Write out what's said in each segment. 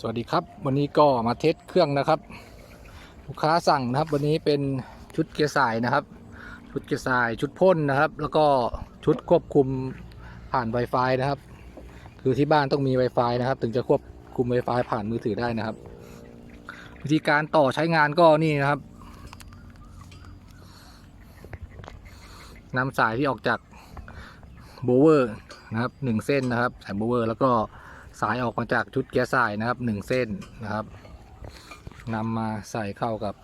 สวัสดีครับ วันนี้ก็มาเทสเครื่องนะครับ ลูกค้าสั่งนะครับ วันนี้เป็นชุดเกียร์สายนะครับ ชุดเกียร์สายชุดพ่นนะครับ แล้วก็ชุดควบคุมผ่าน Wi-Fi นะครับ คือที่บ้านต้องมี Wi-Fi นะครับ ถึงจะควบคุม Wi-Fi ผ่านมือถือได้นะครับ วิธีการต่อใช้งานก็นี่นะครับนำสายที่ออกจากโบเวอร์นะครับหนึ่งเส้นนะครับสายโบเวอร์แล้วก็ สายออกมาจากชุดแก๊สสายนะครับหนึ่งเส้นนะครับนำมาใส่เข้ากับ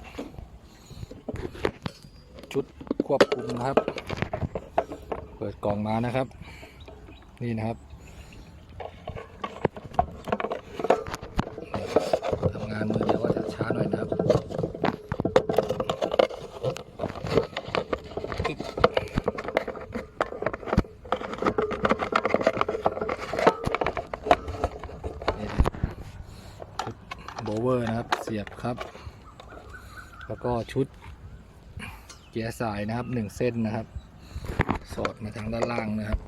ชุดควบคุมนะครับ เปิดกล่องมานะครับ นี่นะครับทำงานมือเดียวก็จะช้าหน่อยนะครับติ๊กนี่นะครับชุดโบเวอร์นะครับ เสียบ ครับ แล้วก็ชุดเกียร์สายนะครับหนึ่งเส้นนะครับ สอดมาทางด้านล่างนะครับ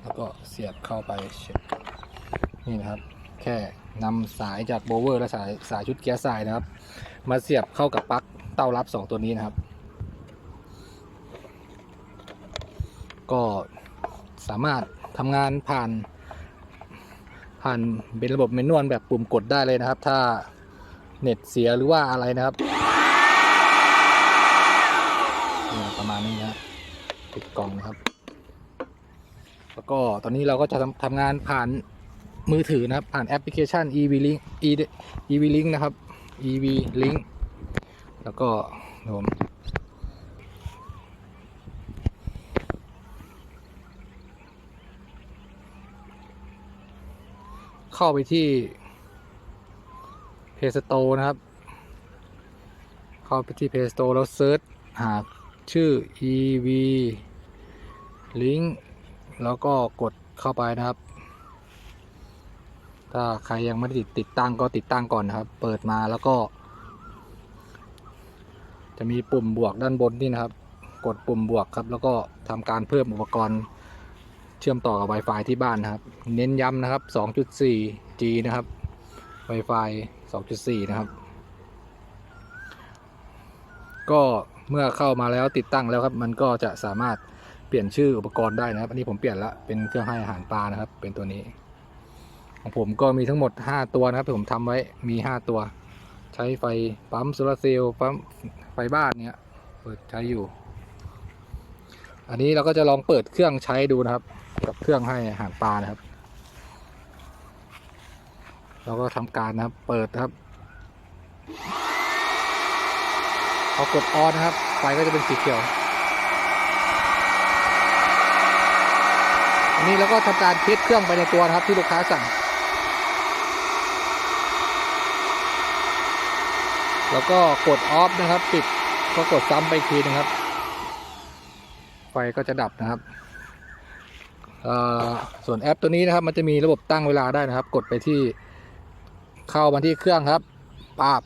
แล้วก็เสียบเข้าไปนี่นะครับ แค่นำสายจากโบเวอร์และสายสายชุดเกียร์สายนะครับ มาเสียบเข้ากับปลั๊กเต้ารับ 2 ตัวนี้นะครับ ก็สามารถทำงานผ่าน ผ่านเป็นระบบเมนวลแบบปุ่มกดได้เลยนะครับ ถ้าเน็ตเสียหรือว่าอะไรนะครับประมาณนี้นะปิดกล่องนะครับ แล้วก็ตอนนี้เราก็จะทำทำงานผ่าน มือถือนะครับ ผ่านแอปพลิเคชัน EV Link EV Link นะครับ EV Link แล้วก็ผมเข้าไปที่ Play Store นะครับ เข้าไปที่ Play Store แล้วเซิร์ชหาชื่อ EV Link แล้วก็กดเข้าไปนะครับ ถ้าใครยังไม่ได้ติดติดตั้งก็ติดตั้งก่อนนะครับ เปิดมาแล้วก็ จะมีปุ่มบวกด้านบนนี่นะครับ กดปุ่มบวกครับ แล้วก็ทำการเพิ่มอุปกรณ์เชื่อมต่อกับ Wi-Fi ที่บ้านนะครับ เน้นย้ำนะครับ 2.4G นะครับ Wi-Fi 2.4 นะครับ ก็เมื่อเข้ามาแล้วติดตั้งแล้วครับ มันก็จะสามารถเปลี่ยนชื่ออุปกรณ์ได้นะครับ อันนี้ผมเปลี่ยนละเป็นเครื่องให้อาหารปลานะครับ เป็นตัวนี้ ของผมก็มีทั้งหมด 5 ตัวนะครับที่ผมทำไว้มี 5 ตัว ใช้ไฟปั๊มโซลาเซลล์ปั๊มไฟบ้านเนี้ยเปิดใช้อยู่ อันนี้เราก็จะลองเปิดเครื่องใช้ดูนะครับ กับเครื่องให้อาหารปลานะครับ เราก็ทำการนะครับเปิดนะครับพอกดออนนะครับ ไฟก็จะเป็นสีเขียว อันนี้เราก็ทำการเทสเครื่องไปในตัวนะครับที่ลูกค้าสั่ง แล้วก็กดออฟนะครับ ปิดก็กดซ้ำไปทีนึงครับ ไฟก็จะดับนะครับส่วนแอปตัวนี้นะครับ มันจะมีระบบตั้งเวลาได้นะครับ กดไปที่เข้ามาที่เครื่องครับปาบ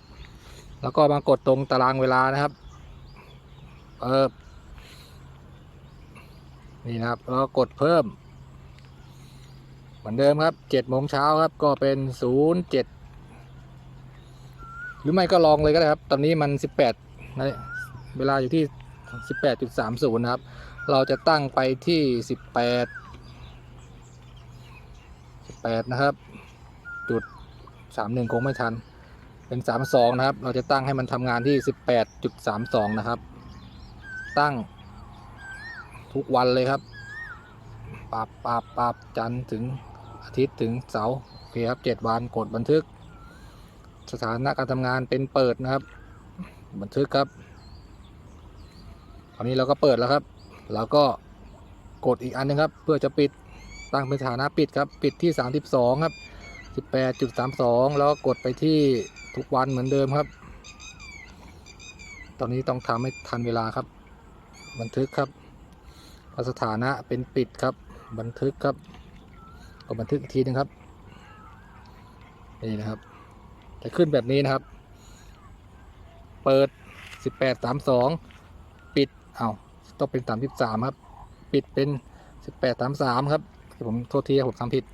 แล้วก็มากดตรงตารางเวลานะครับ เออนี่นะครับ แล้วก็กดเพิ่ม เหมือนเดิมครับเจ็ดโมงเช้าครับ ก็เป็นศูนย์เจ็ด หรือไม่ก็ลองเลยก็ได้ครับ ตอนนี้มันสิบแปดเวลาอยู่ที่สิบแปดจุดสามศูนะครับ เราจะตั้งไปที่สิบแปดสิบแปดนะครับ จุดสามหนึ่งคงไม่ทัน เป็นสามสองนะครับ เราจะตั้งให้มันทำงานที่สิบแปดจุดสามสองนะครับ ตั้งทุกวันเลยครับปรับปรับปรับจันถึงอาทิตย์ถึงเสาร์โอเคครับเจ็ดวันกดบันทึก สถานะการทำงานเป็นเปิดนะครับ บันทึกครับตอนนี้เราก็เปิดแล้วครับ เราก็กดอีกอันนึงครับ เพื่อจะปิดตั้งเป็นสถานะปิดครับ ปิดที่ 32 ครับ 18.32 แล้วก็กดไปที่ทุกวันเหมือนเดิมครับ ตอนนี้ต้องทำให้ทันเวลาครับ บันทึกครับสถานะเป็นปิดครับ บันทึกครับ ก็บันทึกอีกทีนึงครับ นี่นะครับ จะขึ้นแบบนี้นะครับ เปิด 18 32 ปิดเอาต้องเป็น 33 ครับ ปิดเป็น 18 33 ครับ ผมโทษทีผมทำผิด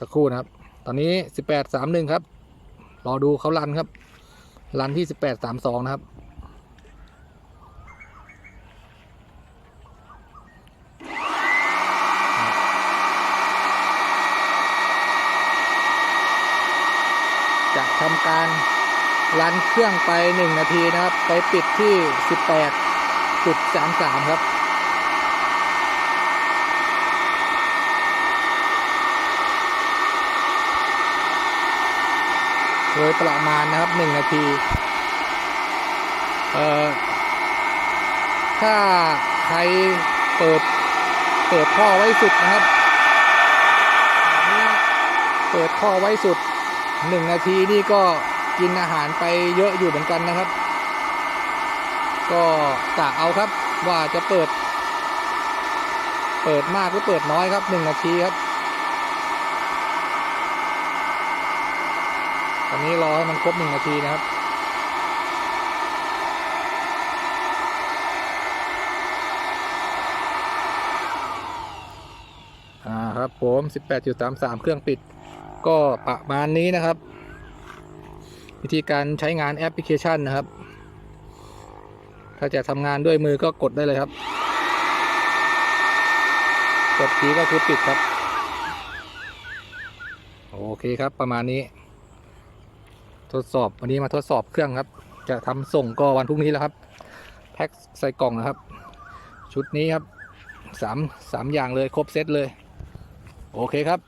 สักครู่นะครับ ตอนนี้ 18 31 ครับ รอดูเขารันครับ รันที่ 18 32 นะครับ ทำการรันเครื่องไป 1 นาทีนะครับ ไปปิดที่ 18.33 ครับโดยประมาณนะครับ 1 นาที เอ่อ ถ้าใครเปิด เปิดท่อไว้สุดนะครับ เปิดท่อไว้สุด หนึ่งนาทีนี่ก็กินอาหารไปเยอะอยู่เหมือนกันนะครับ ก็กะเอาครับว่าจะเปิด เปิดมากหรือเปิดน้อยครับหนึ่งนาทีครับ ตอนนี้รอให้มันครบหนึ่งนาทีนะครับอ่าครับผม 18.33 เครื่องปิด ก็ประมาณนี้นะครับ วิธีการใช้งานแอปพลิเคชันนะครับ ถ้าจะทำงานด้วยมือก็กดได้เลยครับ กดทีก็คือปิดครับ โอเคครับประมาณนี้ ทดสอบวันนี้มาทดสอบเครื่องครับ จะทำส่งก็วันพรุ่งนี้แล้วครับ แพ็คใส่กล่องนะครับ ชุดนี้ครับสามสามอย่างเลยครบเซตเลย โอเคครับ